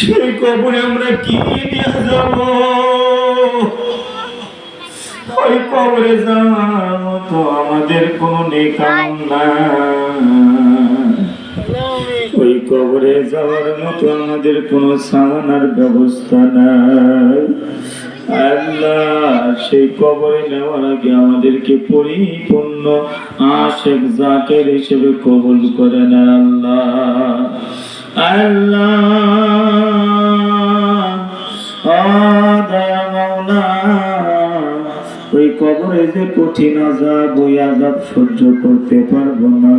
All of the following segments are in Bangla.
সে কবরে আমরা কি নিয়ে যাব? ওই কবরে যাওয়ার মতো আমাদের কোনো নেকাম না। ওই কবরে যাওয়ার মতো আমাদের কোনো সামানার ব্যবস্থা নাই। আল্লাহ, সেই কবরে নেওয়ার আগে আমাদেরকে পরিপূর্ণ আশেক জাকের হিসেবে কবুল করে না আল্লাহ। ওই কবরে যে কঠিন আজাব ওই আজাব সহ্য করতে পারব না।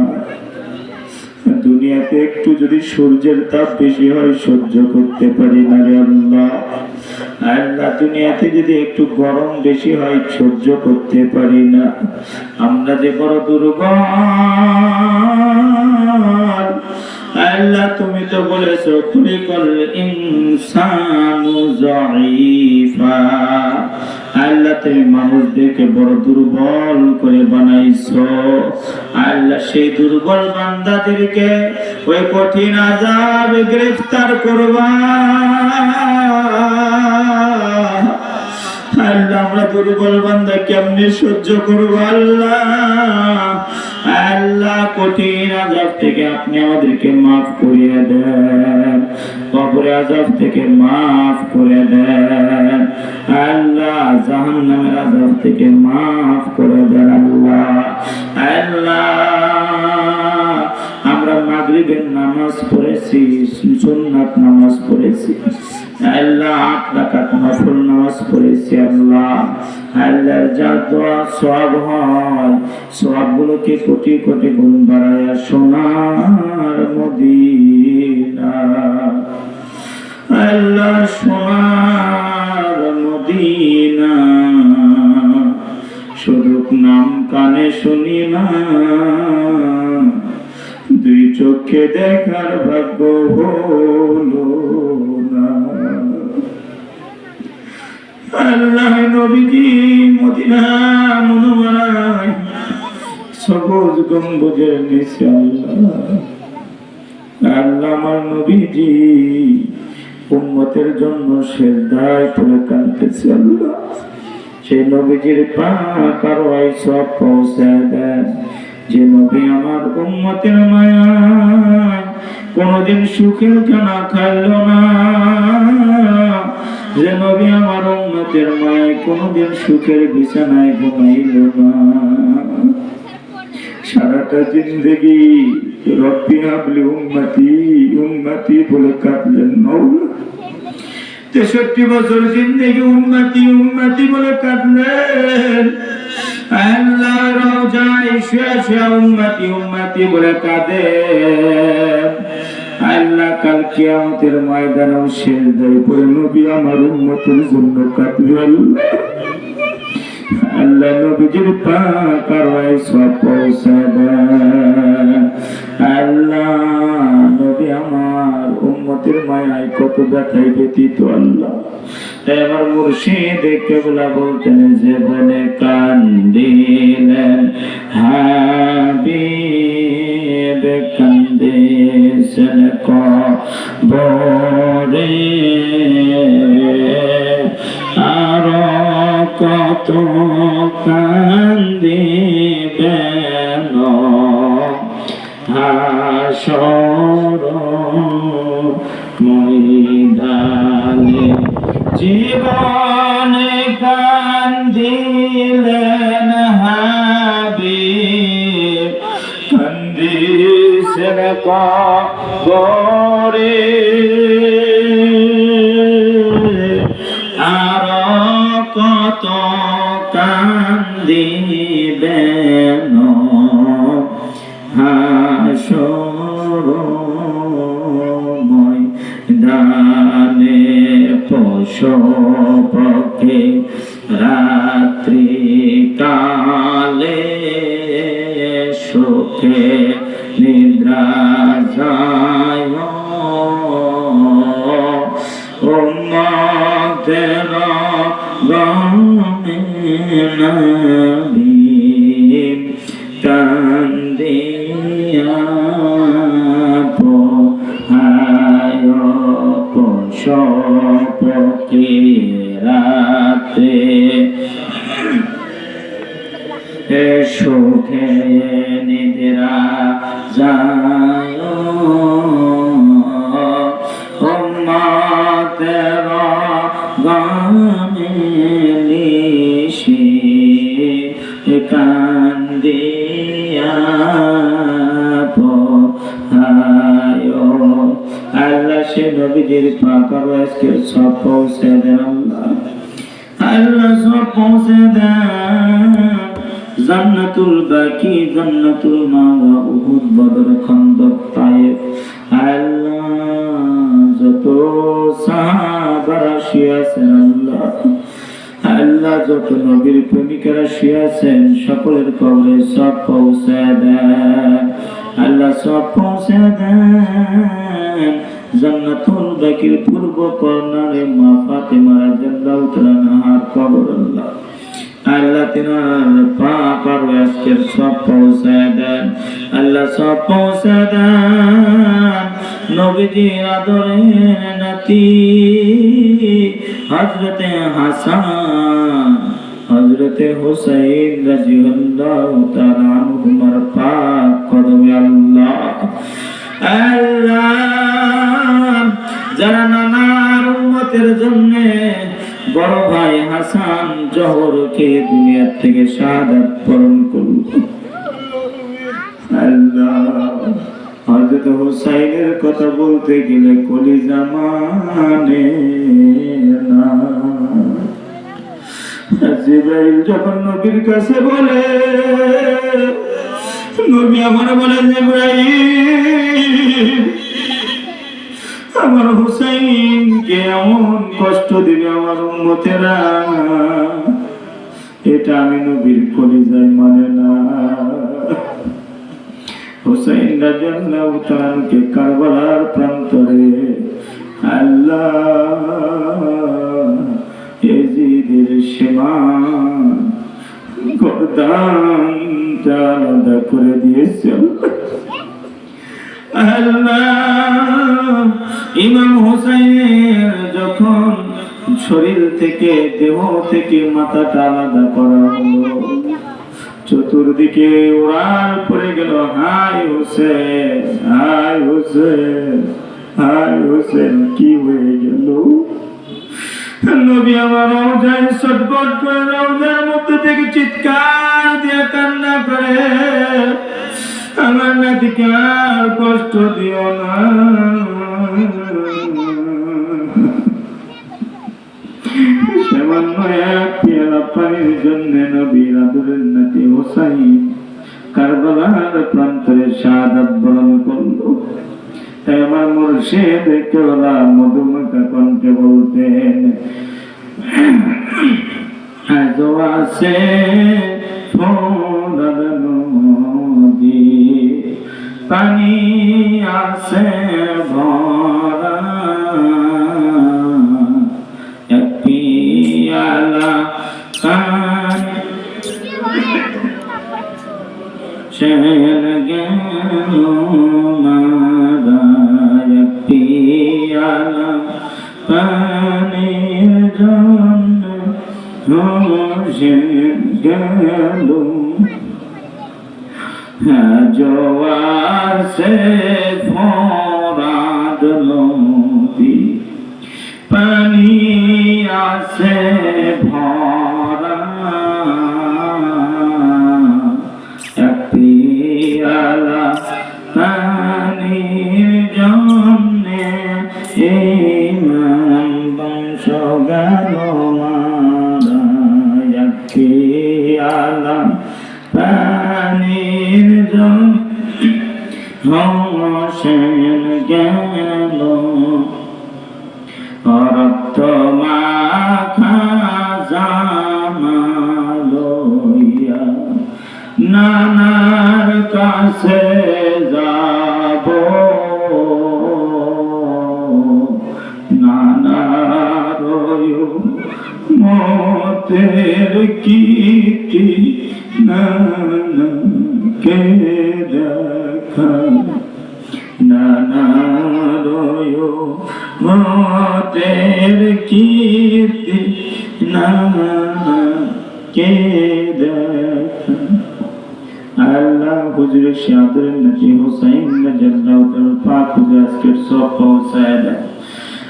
দুনিয়াতে একটু যদি সূর্যের তাপ বেশি হয়, সহ্য করতে পারি না রে আল্লাহ। আল্লাহ, দুনিয়াতে যদি একটু গরম বেশি হয়, সহ্য করতে পারি না। আমরা যে বড় দুর্বল আল্লাহ, তুমি তো বলেছ খুলিকল ইনসানু যায়ীফা আল্লাহ, তুমি মানুষদেরকে বড় দুর্বল করে বানাইছো। আল্লাহ, সেই দুর্বল বান্দাদেরকে ওই কঠিন আজাব গ্রেফতার করবা। দুর্বল বান্দা কেমনে সহ্য করব? আল্লাহ আল্লাহ কঠিন আজাব থেকে আপনি আমাদেরকে মাফ করিয়ে দেন। কবরে আজাব থেকে মাফ করে দেন। আল্লাহ, জাহান্নামের আজাব থেকে মাফ করে দেন আল্লাহ। আল্লাহ, আমরা মাগরিবের নামাজ পড়েছি, সুন্নাত নামাজ পড়েছি। আল্লাহ সবগুলোকে কোটি কোটি গুণ বাড়ায় সোনার মদিনা। আল্লাহ সোনার মদিনা। শুধু নাম কানে শুনি না, দুই চোখে দেখার ভাগ্য হলো। মদিনা সবুজ গম্বুজের নিচে আল্লাহ। আল্লাহ আমার নবীজি, উম্মতের জন্য পড়ে কাঁদতেছে আল্লাহ। সেই নবীজির পাক আরও সব পৌঁছায় যে নবী আমার উম্মতের মায়া কোনদিন সুখের খানা খাইল না। যে নবী আমার উম্মতের মায়ায় কোনদিন সুখের বিছানায় ঘুমাইল না। সারাটা জিন্দগি রব্বি হাবলি উম্মতি উম্মতি বলে কাঁদলেন মৌলা। তেষট্টি বছর জিন্দগি উন্নতি উন্নতি বলে কাঁদলেন। আল্লাহ রওজায় শুয়ে শুয়ে উন্নতি উন্নতি বলে কাঁদে। কাল কেয়ামতের ময়দানেও শেষ দেয়। পরে নবী আমার উন্মতের জন্য কাঁদবে আল্লাহ নবীজির পাক আর সব পৌঁছা আল্লাহ নবী আমার উম্মতের মায়ায় কত ব্যথায় ব্যতীত আল্লাহ। আমার মুর্শিদ কেবলা বলতেন যে বনে কান্দিলেন, হাবিব কান্দিছেন কবরে। আর কত কান্দিবেন হাসর ময়দানে জীবন কান্দিলেন হাবিব কান্দিছেন কবরে কত কান্দি দিবেন হাসরময় দানে পশু পক্ষে রাত্রি কালে সুখে নিদ্রা যায়। بما পাকা সব পৌঁছে দেন আল্লাহ সব পৌঁছে জান্নাতুল বাকি জান্নাতুল মাওয়া উহুদ বদর খন্দক তায়েফ যত সাহাবারা শুয়েছেন শুয়েছেন সকলের কবরে সব পৌঁছে দেন। আল্লাহ সব পৌঁছে দেন। জান্নাতুল বাকির পূর্ব কর্নারে মা ফাতেমা রাদিয়াল্লাহু তাআলা নাহার কবর আল্লাহ। আল্লাহ তিনার পাক আর আজকের সব পৌঁছে দেন। আল্লাহ সব পৌঁছে দেন। নবীজির আদরের নাতি হজরতে হাসান হজরতে হুসাইন রাজিয়াল্লাহু তাআলা আনহুমার পাক কদমে আল্লাহ। আল্লাহ যারা নানার উম্মতের জন্য বড় ভাই হাসান জহরকে দুনিয়ার থেকে শাহাদাত বরণ করল। আল্লাহ, হযরত হুসাইনের কথা বলতে গেলে কলিজা মানে না। জিব্রাইল যখন নবীর কাছে বলে, নবী আমার বলে, জিব্রাইল আমার হুসাইনকে এমন কষ্ট দিবে আমার উম্মতেরা? এটা আমি নবীর কলিজায় মানে না। হুসাইন রাদিয়াল্লাহু তাআলাকে কারবালার প্রান্তরে আল্লাহ এজিদের সীমা গর্দানটা আলাদা করে দিয়েছে ইমাম হোসেনের যখন শরীর থেকে, দেহ থেকে মাথাটা আলাদা করা হলো, চতুর্দিকে উড়াল পড়ে গেল, হাই হোসেন হাই হোসেন হাই হোসেন, কি হয়ে গেল? নবী আমার রওজায় সটবট করে রওজার মধ্যে থেকে চিৎকার দিয়ে কান্না করে আমার নাতিকে আর কষ্ট দিও না। সামান্য এক পেয়ালা পানির জন্য কণ্ঠে বলতেন, আজও আছে পানি আছে ভরা। এক পিয়ালা পানি শের গেল মাদায় পিয়ালা পানির জন্য হোসেন গেল। জোয়ার সে ফরাদ নদী পানি আছে ভরা হোসেন গেল। রক্ত মাখা জামা লইয়া নানার কাছে যাব। নানার মতের কীর্তি নানাকে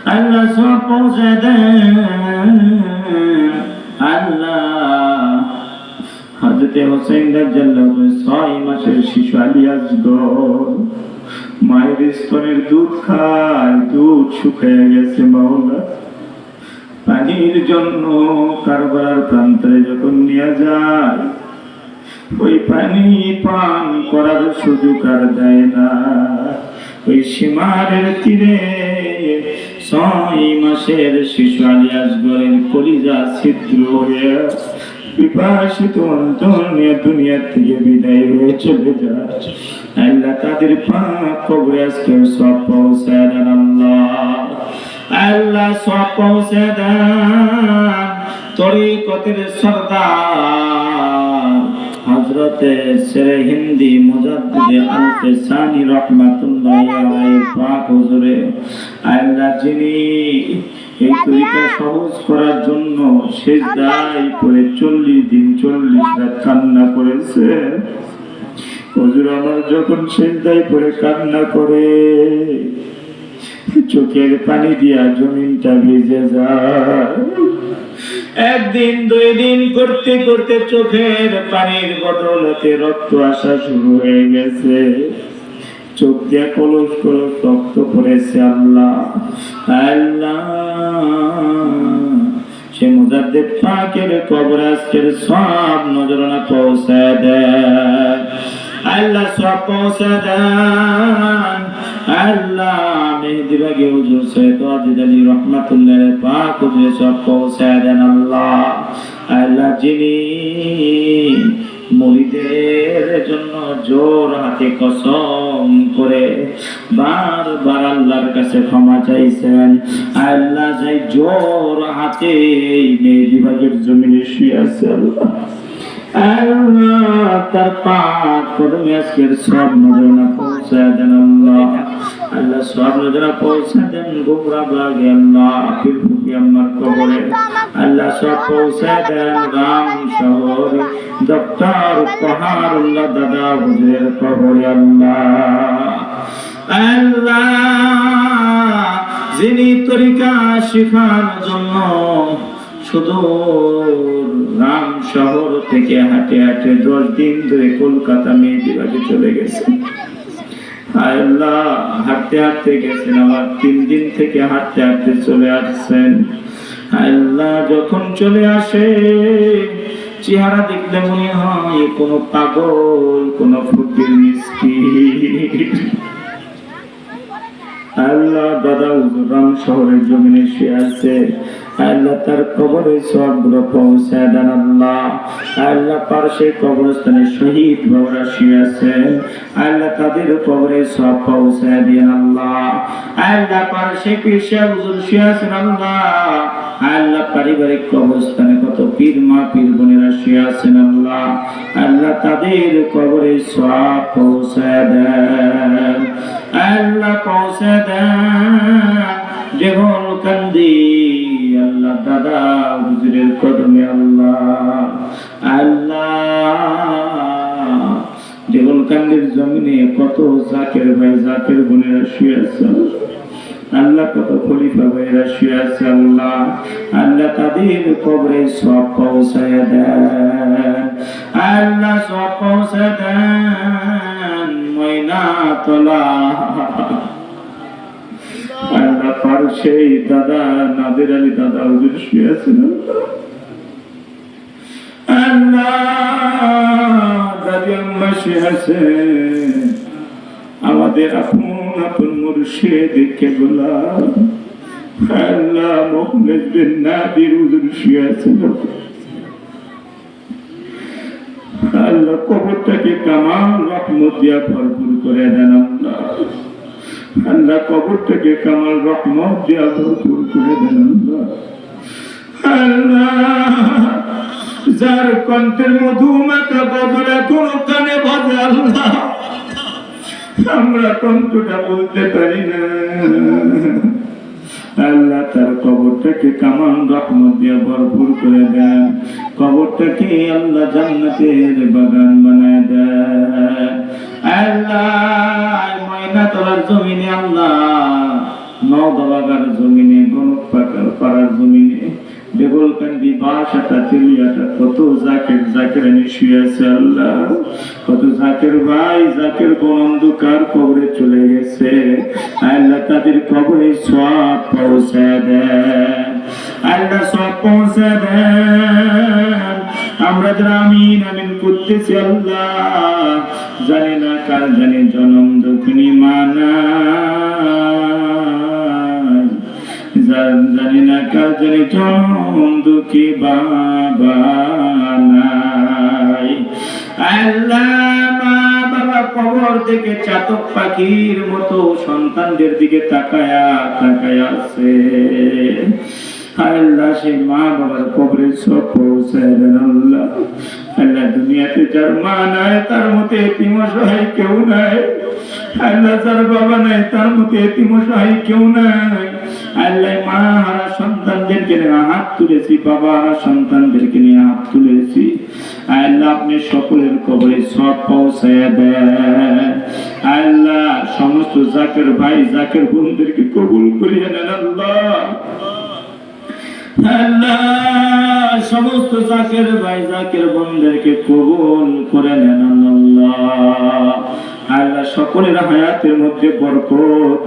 আল্লাহ সব পৌঁছায় দেয় আল্লাহ। হযরতে হুসাইন রাদিয়াল্লাহু তাআলা ছয় মাসের শিশু আলী আসগর মায়ের স্তনের দুধ খায়, দুধ শুকিয়ে গেছে মাওলা। পানির জন্য কারবার প্রান্তরে যখন নিয়ে যায়, ওই পানি পান করার সুযোগ আর দেয় না। ওই সীমারের তীরে ছয় মাসের শিশু গরের কলিজা ছিদ্র হয়ে বিপাসিত অন্তর নিয়ে দুনিয়ার থেকে বিদায় হয়ে চলে যায়। আল্লাহ তাদের পাক কবরে আজকে সব পৌঁছায় দেন আল্লাহ। আল্লাহ সব পৌঁছে দেন। তরিকতের সর্দার। হিন্দি যিনি এই সহজ করার জন্য চল্লিশ দিন চল্লিশ কান্না করেছে। যখন সেজদায় পড়ে কান্না করে, চোখের পানি দিয়া জমিনটা ভিজে যায়। একদিন দুই দিন করতে করতে চোখের পানির বদলতে রক্ত আসা শুরু হয়ে গেছে। চোখ দিয়ে কলস কলস রক্ত পড়েছে আল্লাহ। আল্লাহ, সে মুজাদ্দিদ পাকের কবর আজকের সব নজরানা পৌঁছায় দেয়। আল্লাহ সব পৌঁছে দেন। মুরিদের জন্য জোর হাতে কসম করে বারবার আল্লাহর কাছে ক্ষমা চাইছেন। আল্লাহ যাই জোর হাতে মেহেদি বাগের জমিনে শুয়ে আছে আল্লাহ। তার পাক কদমে আজকের সব নজরানা পৌঁছায় দেন আল্লাহ আল্লাহ সব নজরা পৌঁছায় দেন গোবরা বাগে আল্লাহ আপিল ফুকি আমার কবরে আল্লাহ সব পৌঁছায় দেন রাম শহর দপ্তর পাহাড় আল্লাহ দাদা হুজুরের কবরে আল্লাহ আল্লাহ যিনি তরিকা শেখার জন্য শুধু রাম শহর থেকে হাঁটে হাঁটে দশ দিন ধরে কলকাতা চলে গেছে। হাঁটতে হাঁটতে গেছেন তিন দিন থেকে হাঁটতে হাঁটতে চলে আসছেন। আল্লাহ যখন চলে আসে, চেহারা দেখলে মনে হয় কোনো পাগল, কোনো ফকির, মিষ্টি। আল্লাহ দাদা উজরাম শহরের জমিনে শুয়ে আছে। তার আল্লাহ। শহীদ তাদের কবরে আল্লাহ। পারিবারিক কবরস্থানে কত পীর, মা, পীর বোনেরা শুয়ে আল্লাহ। আল্লাহ তাদের কবরে সব পৌঁছায় দেন। আল্লাহ পৌঁছে দেন। যেমন কান্দি আল্লাহ, দাদা, হুজুরের কদমে আল্লাহ আল্লাহ। যেমন কান্দির জমিনে কত জাকের ভাই, জাকের বোনেরা শুয়ে আছে? আল্লাহ কত খলিফা ভাইরা শুয়ে আছে, আল্লাহ। আল্লাহ তাদের কবরে সব পৌঁছায় দেন। আল্লাহ সব পৌঁছায় দেন, ময়না তোলা। আল্লাহ পার্শ্বেই দাদা নাদের আলী দাদা হুজুর শুয়ে আছেন। আল্লাহ, দাদি আম্মা সে আছে। আমাদের আপন আপন নাদির হুজুর শুয়ে আছেন আল্লাহ, কবরটাকে কামাল রহমত দিয়া ভরপুর করে দেন আল্লাহ। আল্লাহ কবরটাকে কামাল রহমত দিয়া ভরপুর করে দেন যার কণ্ঠের মধুমাতা বদলে কোন কানে বাজে আল্লাহ। আমরা কণ্ঠটা বলতে পারি না। আল্লাহ তার কবরটাকে কামান রহমত দিয়ে ভরপুর করে দেন। কবরটাকে আল্লাহ জান্নাতের বাগান বানায় দেন। আল্লাহ ময়না তোলার জমিনে আল্লাহ? নওদাবাগার জমিনে, গণক পাকার পাড়ার জমিনে বেগলকান্দি বাসাটা তেলিয়াটা কত জাকের জাকের এনে শুয়ে আছে আল্লাহ। কত জাকের ভাই, জাকের কোন অন্ধকার কবরে চলে গেছে। আল্লাহ তাদের কবরে সব পৌঁছে দেন। আল্লাহ সব পৌঁছে দেন। আমরা যারা আমিন করতেছি আল্লাহ। জানি না কার জানি জনম দক্ষিণী মানা। জানি না কার জানি জনম দুঃখী বাবা নাই। আল্লাহ মা বাবা কবর থেকে চাতক পাখির মতো সন্তানদের দিকে তাকায়া তাকায়া আছে। আল্লাহ সেই মা বাবার কবরে আল্লাহ। দুনিয়াতে যার মা নাই, তার মতো কেউ নাই। আল্লাহ যার বাবা নাই, তার মতো কেউ নাই। আল্লাহ মা হারা সন্তানদেরকে হাত তুলেছি, বাবা হারা সন্তানদেরকে নিয়ে হাত তুলেছি। আল্লাহ আপনি সকলের কবরে সব পৌঁছায় দেন। আল্লাহ সমস্ত জাকের ভাই, জাকের বোনদেরকে কবুল করিয়ে নেন আল্লাহ। সমস্ত জাকের ভাই জাকের বোনদেরকে কবুল করে নেন আল্লাহ। সকলের হায়াতের মধ্যে বরকত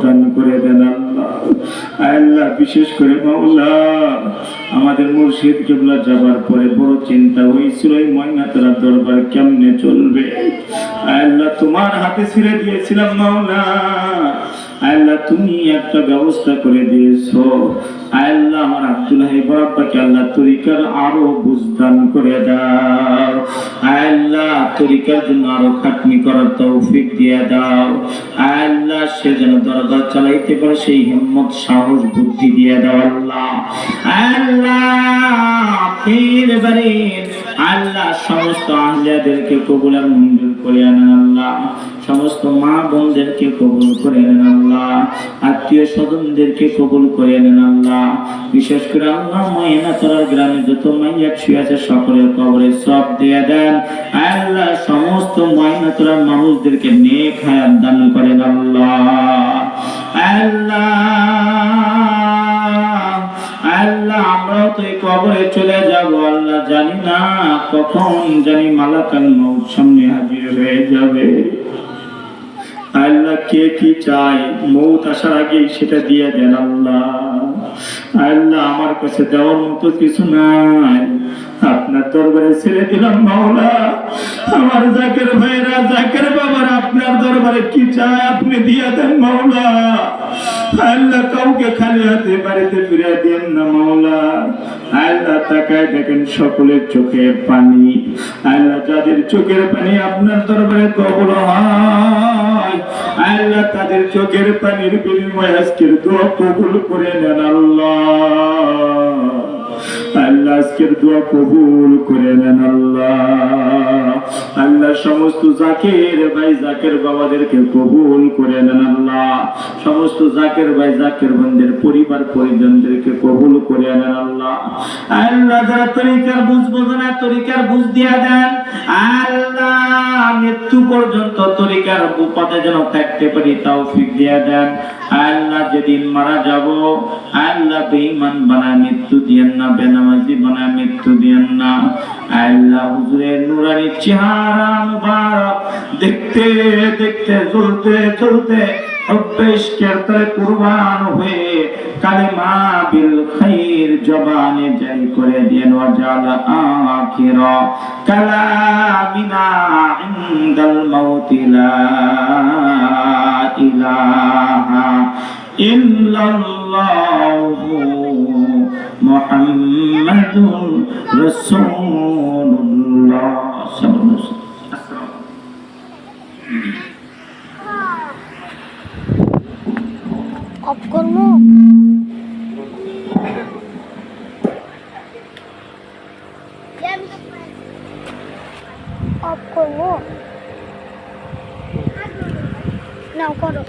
দান করে দেন আল্লাহ। বিশেষ করে আমাদের মুর্শিদ কেবলা যাবার পরে বড় চিন্তা হয়েছিল, এই ময়না তারা দরবার কেমনে চলবে? আল্লাহ তোমার হাতে ছেড়ে দিয়েছিলাম মাওলা। আল্লাহ, তুমি একটা ব্যবস্থা করে দিয়েছ। আল্লাহ আমার আব্দুল্লাহ বাবাকে আল্লাহ তরিকার আরও বুঝদান করে দাও। আল্লাহ তরিকার জন্য আরও খাটনি করার তৌফিক দিয়ে দাও। আল্লাহ, সে যেন দরজা চালাইতে পারে, সেই হিম্মত, সাহস, বুদ্ধি দিয়ে দাও আল্লাহ। আল্লাহ আল্লাহ, সমস্ত আহলিয়াদেরকে কবুল মঞ্জুর করিয়া আনেন আল্লাহ। সমস্ত মা বোনদেরকে কবুল করে নেন আল্লাহ, আত্মীয় স্বজনদেরকে কবুল করে নেন আল্লাহ। বিশেষ করে আল্লাহ মাইনা তোরার গ্রামে যত মাইয়া শুয়ে আছে সকলের কবরে সব দিয়ে দেন। আল্লাহ সমস্ত মাইনা তোরার মানুষদেরকে নেক হায়াত দান করেন আল্লাহ। আল্লাহ আল্লাহ, আমরাও তো এই কবরে চলে যাব। আল্লাহ জানি না কখন জানি মালাকাল মৌত সামনে হাজির হয়ে যাবে। আল্লাহ কে কি চাই মৌত আসার আগে সেটা দিয়ে দেন আল্লাহ। আল্লাহ আমার কাছে দেওয়ার মতো কিছু নাই। আপনার দরবারে ছেড়ে দিলাম, মাওলা। আমার জাকের ভাইরা জাকের বাবার, আপনার দরবারে কি চায় আপনি দিয়ে দেন, মাওলা। আল্লাহ কাউকে খালি হাতে বাড়িতে ফিরে দেন না, মাওলা। আল্লাহ তাকায় দেখেন সকলের চোখে পানি। আল্লাহ যাদের চোখের পানি আপনার দরবারে কবল হয়, আল্লাহ তাদের চোখের পানির বিনিময়ে আজকের দোয়া কবুল করে নেন আল্লাহ। আল্লাহ আজকের দোয়া কবুল করে নেন আল্লাহ। আল্লাহ সমস্ত জাকের ভাই জাকের বাবাদেরকে কবুল করে নেন আল্লাহ। সমস্ত জাকের ভাই জাকের বন্ধের পরিবার পরিজনদেরকে কবুল করে নেন আল্লাহ। আল্লাহ যারা তরিকার বুঝ না, তরিকার বুঝ দিয়া দেন। আল্লাহ মৃত্যু পর্যন্ত তরিকার পথে যেন থাকতে পারি তাও ফিক দিয়া দেন। আল্লাহ যেদিন মারা যাব, আল্লাহ বেঈমান বানায় মৃত্যু দিয়েন না বানায় মৃত্যু দিয়েন না। আল্লাহ হুজুরের নুরানি চেহারা মুবারক। দেখতে দেখতে, চলতে চলতে কুরবান হয়ে বিল খাইর জবানে জারি করে দেন ওয়াজাল আখির কালামিনা ইনদাল ইলাহা ইল্লাল্লাহু মুহাম্মাদুর ওয়াসাল্লাম অফ করব নাও করো